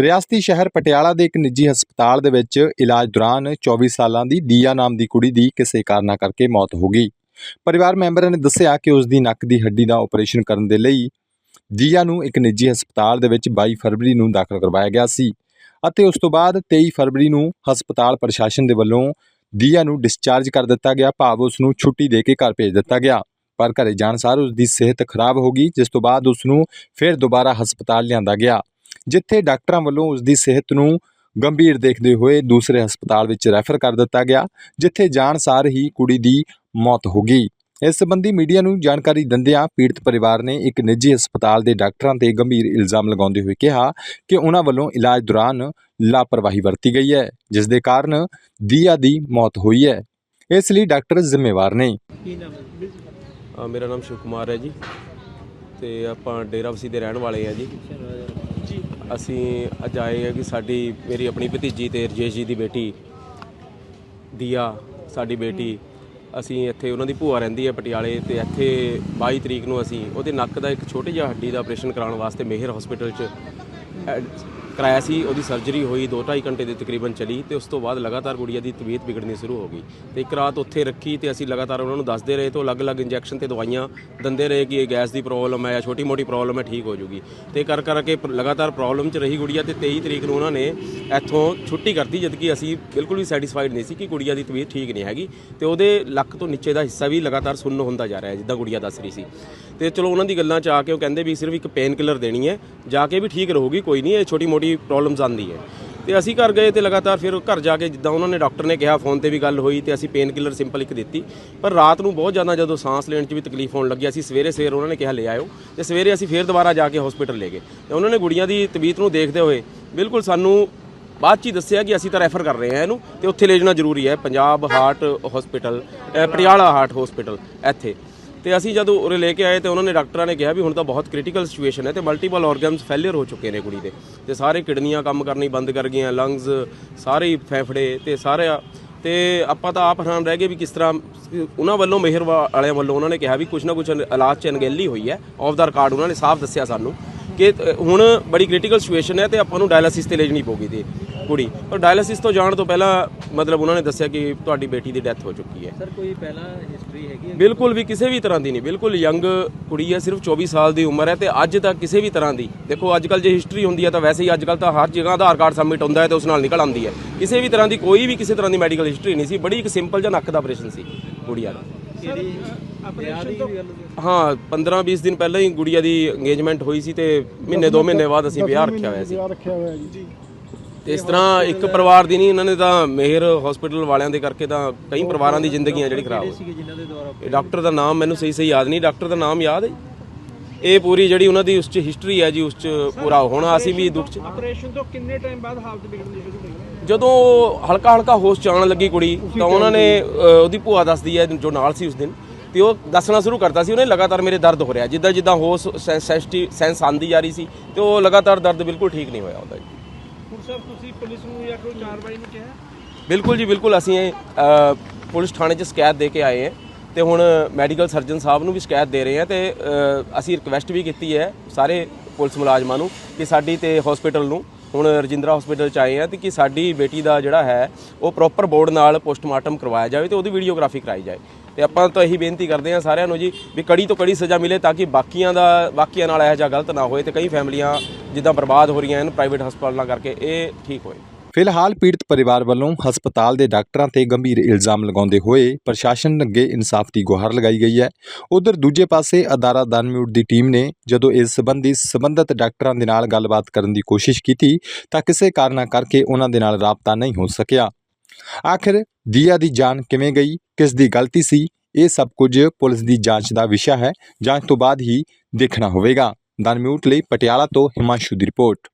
ਰਿਆਸਤੀ ਸ਼ਹਿਰ ਪਟਿਆਲਾ ਦੇ ਇੱਕ ਨਿੱਜੀ ਹਸਪਤਾਲ ਦੇ ਵਿੱਚ ਇਲਾਜ ਦੌਰਾਨ 24 ਸਾਲਾਂ ਦੀ ਦੀਆ ਨਾਮ ਦੀ ਕੁੜੀ ਦੀ ਕਿਸੇ ਕਾਰਨਾਂ ਕਰਕੇ ਮੌਤ ਹੋ ਗਈ। ਪਰਿਵਾਰ ਮੈਂਬਰਾਂ ਨੇ ਦੱਸਿਆ ਕਿ ਉਸ ਦੀ ਨੱਕ ਦੀ ਹੱਡੀ ਦਾ ਆਪਰੇਸ਼ਨ ਕਰਨ ਦੇ ਲਈ ਦੀਆ ਨੂੰ ਇੱਕ ਨਿੱਜੀ ਹਸਪਤਾਲ ਦੇ ਵਿੱਚ 22 ਫਰਵਰੀ ਨੂੰ ਦਾਖਲ ਕਰਵਾਇਆ ਗਿਆ ਸੀ ਅਤੇ ਉਸ ਤੋਂ ਬਾਅਦ 23 ਫਰਵਰੀ ਨੂੰ ਹਸਪਤਾਲ ਪ੍ਰਸ਼ਾਸਨ ਦੇ ਵੱਲੋਂ ਦੀਆ ਨੂੰ ਡਿਸਚਾਰਜ ਕਰ ਦਿੱਤਾ ਗਿਆ, ਭਾਵ ਉਸ ਨੂੰ ਛੁੱਟੀ ਦੇ ਕੇ ਘਰ ਭੇਜ ਦਿੱਤਾ ਗਿਆ। ਪਰ ਘਰੇ ਜਾਣ ਸਾਰ ਉਸ ਦੀ ਸਿਹਤ ਖਰਾਬ ਹੋ ਗਈ, ਜਿਸ ਤੋਂ ਬਾਅਦ ਉਸ ਨੂੰ ਫਿਰ ਦੁਬਾਰਾ ਹਸਪਤਾਲ ਲਿਆਂਦਾ ਗਿਆ। ਜਿੱਥੇ ਡਾਕਟਰਾਂ ਵੱਲੋਂ ਉਸ ਦੀ ਸਿਹਤ ਨੂੰ ਗੰਭੀਰ ਦੇਖਦੇ ਹੋਏ ਦੂਸਰੇ ਹਸਪਤਾਲ ਵਿੱਚ ਰੈਫਰ ਕਰ ਦਿੱਤਾ ਗਿਆ ਜਿੱਥੇ ਜਾਣ ਸਾਰ ਹੀ ਕੁੜੀ ਦੀ ਮੌਤ ਹੋ ਗਈ। ਇਸ ਸੰਬੰਧੀ ਮੀਡੀਆ ਨੂੰ ਜਾਣਕਾਰੀ ਦਿੰਦਿਆਂ ਪੀੜਤ ਪਰਿਵਾਰ ਨੇ ਇੱਕ ਨਿੱਜੀ ਹਸਪਤਾਲ ਦੇ ਡਾਕਟਰਾਂ ਤੇ ਗੰਭੀਰ ਇਲਜ਼ਾਮ ਲਗਾਉਂਦੇ ਹੋਏ ਕਿਹਾ ਕਿ ਉਹਨਾਂ ਵੱਲੋਂ ਇਲਾਜ ਦੌਰਾਨ ਲਾਪਰਵਾਹੀ ਵਰਤੀ ਗਈ ਹੈ ਜਿਸ ਦੇ ਕਾਰਨ ਦੀਆ ਦੀ ਮੌਤ ਹੋਈ ਹੈ। ਇਸ ਲਈ ਡਾਕਟਰ ਜ਼ਿੰਮੇਵਾਰ ਨੇ। ਮੇਰਾ ਨਾਮ ਸ਼ਿਵ ਕੁਮਾਰ ਹੈ ਜੀ ਤੇ ਆਪਾਂ ਡੇਰਾਬਸੀ ਦੇ ਰਹਿਣ ਵਾਲੇ ਆ ਜੀ। ਅਸੀਂ ਅੱਜ ਆਏ ਹਾਂ ਕਿ ਸਾਡੀ, ਮੇਰੀ ਆਪਣੀ ਭਤੀਜੀ ਤੇ ਰਜੇਸ਼ ਜੀ ਦੀ ਬੇਟੀ ਦੀਆ, ਸਾਡੀ ਬੇਟੀ, ਅਸੀਂ ਇੱਥੇ ਉਹਨਾਂ ਦੀ ਭੂਆ ਰਹਿੰਦੀ ਹੈ ਪਟਿਆਲੇ ਤੇ ਇੱਥੇ 22 ਤਰੀਕ ਨੂੰ ਅਸੀਂ ਉਹਦੇ ਨੱਕ ਦਾ ਇੱਕ ਛੋਟੇ ਜਿਹਾ ਹੱਡੀ ਦਾ ਆਪਰੇਸ਼ਨ ਕਰਾਉਣ ਵਾਸਤੇ ਮੇਹਰ ਹਸਪੀਟਲ 'ਚ ਐਡ- ਕਰਾਇਆ ਸੀ, ਉਹਦੀ ਸਰਜਰੀ ਹੋਈ 2.5 ਘੰਟੇ ਦੇ ਤਕਰੀਬਨ ਚਲੀ ਤੇ ਉਸ ਤੋਂ ਬਾਅਦ ਲਗਾਤਾਰ ਗੁੜੀਆ ਦੀ ਤਬੀਅਤ ਵਿਗੜਨੀ ਸ਼ੁਰੂ ਹੋ ਗਈ। ਤੇ ਇੱਕ ਰਾਤ ਉੱਥੇ ਰੱਖੀ ਤੇ ਅਸੀਂ ਲਗਾਤਾਰ ਉਹਨਾਂ ਨੂੰ ਦੱਸਦੇ ਰਹੇ ਤੇ ਉਹ ਅਲੱਗ-ਅਲੱਗ ਇੰਜੈਕਸ਼ਨ ਤੇ ਦਵਾਈਆਂ ਦਿੰਦੇ ਰਹੇ ਕਿ ਇਹ ਗੈਸ ਦੀ ਪ੍ਰੋਬਲਮ ਹੈ ਜਾਂ ਛੋਟੀ-ਮੋਟੀ ਪ੍ਰੋਬਲਮ ਹੈ, ਠੀਕ ਹੋ ਜੂਗੀ। ਤੇ ਕਰ ਕਰਕੇ ਲਗਾਤਾਰ ਪ੍ਰੋਬਲਮ 'ਚ ਰਹੀ ਗੁੜੀਆ ਤੇ 23 ਤਰੀਕ ਨੂੰ ਉਹਨਾਂ ਨੇ ਇੱਥੋਂ ਛੁੱਟੀ ਕਰਤੀ ਜਦਕਿ ਅਸੀਂ ਬਿਲਕੁਲ ਵੀ ਸੈਟੀਸਫਾਈਡ ਨਹੀਂ ਸੀ ਕਿ ਗੁੜੀਆ ਦੀ ਤਬੀਅਤ ਠੀਕ ਨਹੀਂ ਹੈਗੀ ਤੇ ਉਹਦੇ ਲੱਕ ਤੋਂ ਨੀਚੇ ਦਾ ਹਿੱਸਾ ਵੀ ਲਗਾਤਾਰ ਸੁੰਨ ਹੁੰਦਾ ਜਾ ਰਿਹਾ ਹੈ, ਜਿੱਦਾਂ ਗੁੜੀਆ ਦੱਸ ਰਹੀ ਸੀ। ਤੇ ਚਲੋ ਉਹਨਾਂ ਦੀ ਗੱਲਾਂ 'ਚ ਆ ਕੇ ਉਹ ਕਹਿੰਦੇ ਵੀ ਸਿਰਫ ਇੱਕ ਪੇਨ ਕਿਲਰ ਦੇਣੀ ਹੈ, ਜਾ ਕੇ ਵੀ ਠੀਕ ਰਹੂਗੀ, ਕੋਈ ਨਹੀਂ, ਇਹ ਛੋਟੀ-ਮੋਟੀ ਪ੍ਰੋਬਲਮਸ ਆਉਂਦੀ ਹੈ। ਤੇ ਅਸੀਂ ਘਰ ਗਏ ਤੇ ਲਗਾਤਾਰ ਫਿਰ ਘਰ ਜਾ ਕੇ ਜਿੱਦਾਂ ਉਹਨਾਂ ਨੇ ਡਾਕਟਰ ਨੇ ਕਿਹਾ ਫੋਨ ਤੇ ਵੀ ਗੱਲ ਹੋਈ ਤੇ ਅਸੀਂ ਪੇਨ ਕਿਲਰ ਸਿੰਪਲ ਇੱਕ ਦਿੱਤੀ। ਪਰ ਰਾਤ ਨੂੰ ਬਹੁਤ ਜ਼ਿਆਦਾ ਜਦੋਂ ਸਾਹ ਲੈਣ 'ਚ ਵੀ ਤਕਲੀਫ ਹੋਣ ਲੱਗੀ, ਅਸੀਂ ਸਵੇਰੇ ਸਵੇਰ ਉਹਨਾਂ ਨੇ ਕਿਹਾ, ਲੈ ਆਇਓ। ਤੇ ਸਵੇਰੇ ਅਸੀਂ ਫਿਰ ਦੁਬਾਰਾ ਜਾ ਕੇ ਹਸਪੀਟਲ ਲੈ ਗਏ। ਤੇ ਉਹਨਾਂ ਨੇ ਗੁੜੀਆਂ ਦੀ ਤਬੀਅਤ ਨੂੰ ਦੇਖਦੇ ਹੋਏ ਬਿਲਕੁਲ ਸਾਨੂੰ ਬਾਅਦ ਚ ਹੀ ਦੱਸਿਆ ਕਿ ਅਸੀਂ ਤਾਂ ਰੈਫਰ ਕਰ ਰਹੇ ਹਾਂ ਇਹਨੂੰ ਤੇ ਉੱਥੇ ਲੈ ਜਾਣਾ ਜ਼ਰੂਰੀ ਹੈ। Punjab heart hospital Patiala heart hospital ਇੱਥੇ। ਤੇ ਅਸੀਂ ਜਦੋਂ ਉਰੇ ਲੈ ਕੇ ਆਏ ਤੇ ਉਹਨਾਂ ਨੇ ਡਾਕਟਰਾਂ ਨੇ ਕਿਹਾ ਵੀ ਹੁਣ ਤਾਂ ਬਹੁਤ ਕ੍ਰਿਟੀਕਲ ਸਿਚੁਏਸ਼ਨ ਹੈ ਤੇ ਮਲਟੀਪਲ ਆਰਗਨਸ ਫੇਲਿਅਰ ਹੋ ਚੁੱਕੇ ਨੇ ਕੁੜੀ ਦੇ। ਤੇ ਸਾਰੇ ਕਿਡਨੀਆਂ ਕੰਮ ਕਰਨੀ ਬੰਦ ਕਰ ਗਈਆਂ ਲੰਗਸ ਸਾਰੇ ਹੀ ਫੇਫੜੇ ਤੇ ਸਾਰੇ ਤੇ ਆਪਾਂ ਤਾਂ ਆਪ ਹੈਰਾਨ ਰਹਿ ਗਏ ਵੀ ਕਿਸ ਤਰ੍ਹਾਂ ਉਹਨਾਂ ਵੱਲੋਂ ਮਿਹਰ ਵਾ- ਵਾਲਿਆਂ ਵੱਲੋਂ ਉਹਨਾਂ ਨੇ ਕਿਹਾ ਵੀ ਕੁਝ ਨਾ ਕੁਝ ਇਲਾਜ ਚ ਅਣਗਹਿਲੀ ਹੋਈ ਹੈ। ਆਫ ਦਾ ਰਿਕਾਰਡ ਉਹਨਾਂ ਨੇ ਸਾਫ਼ ਦੱਸਿਆ ਸਾਨੂੰ ਕਿ ਹੁਣ ਬੜੀ ਕ੍ਰਿਟੀਕਲ ਸਿਚੁਏਸ਼ਨ ਹੈ ਤੇ ਆਪਾਂ ਨੂੰ ਡਾਇਲਿਸਿਸ ਤੇ ਲੈ ਜਾਣੀ ਪਊਗੀ ਤੇ। ਕੁੜੀ। ਪਰ ਡਾਇਲਿਸਿਸ ਤੋਂ ਜਾਣ ਤੋਂ ਪਹਿਲਾਂ ਮਤਲਬ ਉਹਨਾਂ ਨੇ ਦੱਸਿਆ ਕਿ ਤੁਹਾਡੀ ਬੇਟੀ ਦੀ ਡੈਥ ਹੋ ਚੁੱਕੀ ਹੈ। ਸਰ ਕੋਈ ਪਹਿਲਾਂ ਹਿਸਟਰੀ ਹੈਗੀ ਹੈ? ਬਿਲਕੁਲ ਵੀ ਕਿਸੇ ਵੀ ਤਰ੍ਹਾਂ ਦੀ ਨਹੀਂ। ਬਿਲਕੁਲ ਯੰਗ ਕੁੜੀ ਹੈ ਸਿਰਫ 24 ਸਾਲ ਦੀ ਉਮਰ ਹੈ ਤੇ ਅੱਜ ਤੱਕ ਕਿਸੇ ਵੀ ਤਰ੍ਹਾਂ ਦੀ। ਦੇਖੋ ਅੱਜ ਕੱਲ ਜੇ ਹਿਸਟਰੀ ਹੁੰਦੀ ਹੈ ਤਾਂ ਵੈਸੇ ਹੀ ਅੱਜ ਕੱਲ ਤਾਂ ਹਰ ਜਗ੍ਹਾ ਆਧਾਰ ਕਾਰਡ ਸਬਮਿਟ ਹੁੰਦਾ ਹੈ ਤੇ ਉਸ ਨਾਲ ਨਿਕਲ ਆਉਂਦੀ ਹੈ। ਕਿਸੇ ਵੀ ਤਰ੍ਹਾਂ ਦੀ ਕੋਈ ਵੀ ਕਿਸੇ ਤਰ੍ਹਾਂ ਦੀ ਮੈਡੀਕਲ ਹਿਸਟਰੀ ਨਹੀਂ ਸੀ। ਬੜੀ ਇੱਕ ਸਿੰਪਲ ਜਿਹਾ ਨੱਕ ਦਾ ਆਪਰੇਸ਼ਨ ਸੀ ਗੁੜੀਆ ਦਾ। ਹਾਂ 15 20 ਦਿਨ ਪਹਿਲਾਂ ਹੀ ਗੁੜੀਆ ਦੀ ਇੰਗੇਜਮੈਂਟ ਹੋਈ ਸੀ ਤੇ ਮਹੀਨੇ ਦੋ ਮਹੀਨੇ ਬਾਅਦ ਅਸੀਂ ਵਿਆਹ ਰੱਖਿਆ ਹੋਇਆ ਸੀ। ਰੱਖਿਆ ਹੋਇਆ ਜੀ। ਤੇ ਇਸ ਤਰ੍ਹਾਂ ਇੱਕ ਪਰਿਵਾਰ ਦੀ ਨਹੀਂ ਇਹਨਾਂ ਨੇ ਤਾਂ ਮਿਹਰ ਹਸਪੀਟਲ ਵਾਲਿਆਂ ਦੇ ਕਰਕੇ ਤਾਂ ਕਈ ਪਰਿਵਾਰਾਂ ਦੀ ਜ਼ਿੰਦਗੀਆਂ ਜਿਹੜੀ ਖਰਾਬ ਹੋਈ। ਸੀਗੇ ਜਿਨ੍ਹਾਂ ਦੇ ਦੁਆਰਾ ਇਹ ਡਾਕਟਰ ਦਾ ਨਾਮ ਮੈਨੂੰ ਸਹੀ ਸਹੀ ਯਾਦ ਨਹੀਂ ਡਾਕਟਰ ਦਾ ਨਾਮ ਯਾਦ ਹੈ? ਇਹ ਪੂਰੀ ਜਿਹੜੀ ਉਹਨਾਂ ਦੀ ਉਸ ਚ ਹਿਸਟਰੀ ਹੈ ਜੀ ਉਸ ਚ ਪੂਰਾ ਹੋਣਾ ਅਸੀਂ ਵੀ ਦੁੱਖ ਚ ਆਪਰੇਸ਼ਨ ਤੋਂ ਕਿੰਨੇ ਟਾਈਮ ਬਾਅਦ ਹਾਲਤ ਵਿਗੜਨੀ ਸ਼ੁਰੂ ਹੋਈ? ਜਦੋਂ ਹਲਕਾ ਹਲਕਾ ਹੋਸ਼ ਚ ਆਉਣ ਲੱਗੀ ਕੁੜੀ ਤਾਂ ਉਹਨਾਂ ਨੇ ਉਹਦੀ ਭੂਆ ਦੱਸਦੀ ਹੈ ਜੋ ਨਾਲ ਸੀ ਉਸ ਦਿਨ ਤੇ ਉਹ ਦੱਸਣਾ ਸ਼ੁਰੂ ਕਰਤਾ ਸੀ ਉਹਨੇ ਲਗਾਤਾਰ ਮੇਰੇ ਦਰਦ ਹੋ ਰਿਹਾ ਜਿੱਦਾਂ ਜਿੱਦਾਂ ਹੋਸ਼ ਸੈਂਸਿਟਿਵ ਸੈਂਸ ਆਂਦੀ ਜਾ ਰਹੀ ਸੀ ਤੇ ਉਹ ਲਗਾਤਾਰ ਦਰਦ ਬਿਲਕੁਲ ਠੀਕ ਨਹੀਂ ਹੋਇਆ ਉਹਦਾ ਜੀ। ਹੁਣ ਸਰ ਤੁਸੀਂ ਪੁਲਿਸ ਨੂੰ ਜਾਂ ਕੋਈ ਕਾਰਵਾਈ ਨੂੰ ਕਿਹਾ? ਬਿਲਕੁਲ ਜੀ ਬਿਲਕੁਲ। ਅਸੀਂ ਇਹ, ਪੁਲਿਸ ਥਾਣੇ 'ਚ ਸ਼ਿਕਾਇਤ ਦੇ ਕੇ ਆਏ ਹਾਂ ਤੇ ਹੁਣ ਮੈਡੀਕਲ ਸਰਜਨ ਸਾਹਿਬ ਨੂੰ ਵੀ ਸ਼ਿਕਾਇਤ ਦੇ ਰਹੇ ਹਾਂ ਤੇ ਅਸੀਂ ਰਿਕਵੈਸਟ ਵੀ ਕੀਤੀ ਹੈ ਸਾਰੇ ਪੁਲਿਸ ਮੁਲਾਜ਼ਮਾਂ ਨੂੰ ਕਿ ਸਾਡੀ ਤੇ ਹਸਪੀਟਲ ਨੂੰ ਹੁਣ ਰਜਿੰਦਰਾ ਹਸਪੀਟਲ 'ਚ ਆਏ ਹਾਂ ਤੇ ਕਿ ਸਾਡੀ ਬੇਟੀ ਦਾ ਜਿਹੜਾ ਹੈ ਉਹ ਪ੍ਰੋਪਰ ਬੋਰਡ ਨਾਲ ਪੋਸਟਮਾਰਟਮ ਕਰਵਾਇਆ ਜਾਵੇ ਤੇ ਉਹਦੀ ਵੀਡੀਓਗ੍ਰਾਫੀ ਕਰਾਈ ਜਾਏ। ਤੇ ਆਪਾਂ ਤਾਂ ਇਹੀ ਬੇਨਤੀ ਕਰਦੇ ਹਾਂ ਸਾਰਿਆਂ ਨੂੰ ਜੀ ਵੀ ਕੜੀ ਤੋਂ ਕੜੀ ਸਜ਼ਾ ਮਿਲੇ ਤਾਂ ਕਿ ਬਾਕੀਆਂ ਦਾ ਬਾਕੀਆਂ ਨਾਲ ਇਹੋ ਜਿਹਾ ਗਲਤ ਨਾ ਹੋਏ ਤੇ ਕਈ ਫੈਮਲੀਆਂ ਜਿੱਦਾਂ ਬਰਬਾਦ ਹੋ ਰਹੀਆਂ ਹਨ ਪ੍ਰਾਈਵੇਟ ਹਸਪਤਾਲਾਂ ਕਰਕੇ, ਇਹ ਠੀਕ ਹੋਏ। ਫਿਲਹਾਲ ਪੀੜਤ ਪਰਿਵਾਰ ਵੱਲੋਂ ਹਸਪਤਾਲ ਦੇ ਡਾਕਟਰਾਂ ਤੇ ਗੰਭੀਰ ਇਲਜ਼ਾਮ ਲਗਾਉਂਦੇ ਹੋਏ ਪ੍ਰਸ਼ਾਸਨ ਅੱਗੇ ਇਨਸਾਫ ਦੀ ਗੁਹਾਰ ਲਗਾਈ ਗਈ ਹੈ। ਉਧਰ ਦੂਜੇ ਪਾਸੇ ਅਦਾਰਾ ਦਾਨਮਿਊਟ ਦੀ ਟੀਮ ਨੇ ਜਦੋਂ ਇਸ ਸੰਬੰਧੀ ਸੰਬੰਧਿਤ ਡਾਕਟਰਾਂ ਦੇ ਨਾਲ ਗੱਲਬਾਤ ਕਰਨ ਦੀ ਕੋਸ਼ਿਸ਼ ਕੀਤੀ ਤਾਂ ਕਿਸੇ ਕਾਰਨਾਂ ਕਰਕੇ ਉਹਨਾਂ ਦੇ ਨਾਲ ਰਾਬਤਾ ਨਹੀਂ ਹੋ ਸਕਿਆ। ਆਖਿਰ ਦੀਆ ਦੀ ਜਾਨ ਕਿਵੇਂ ਗਈ, ਕਿਸ ਦੀ ਗਲਤੀ ਸੀ, ਇਹ ਸਭ ਕੁਝ ਪੁਲਿਸ ਦੀ ਜਾਂਚ ਦਾ ਵਿਸ਼ਾ ਹੈ। ਜਾਂਚ ਤੋਂ ਬਾਅਦ ਹੀ ਦੇਖਣਾ ਹੋਵੇਗਾ। ਦਾਨਮਿਊਟ ਲਈ ਪਟਿਆਲਾ ਤੋਂ ਹਿਮਾਂਸ਼ੂ ਦੀ ਰਿਪੋਰਟ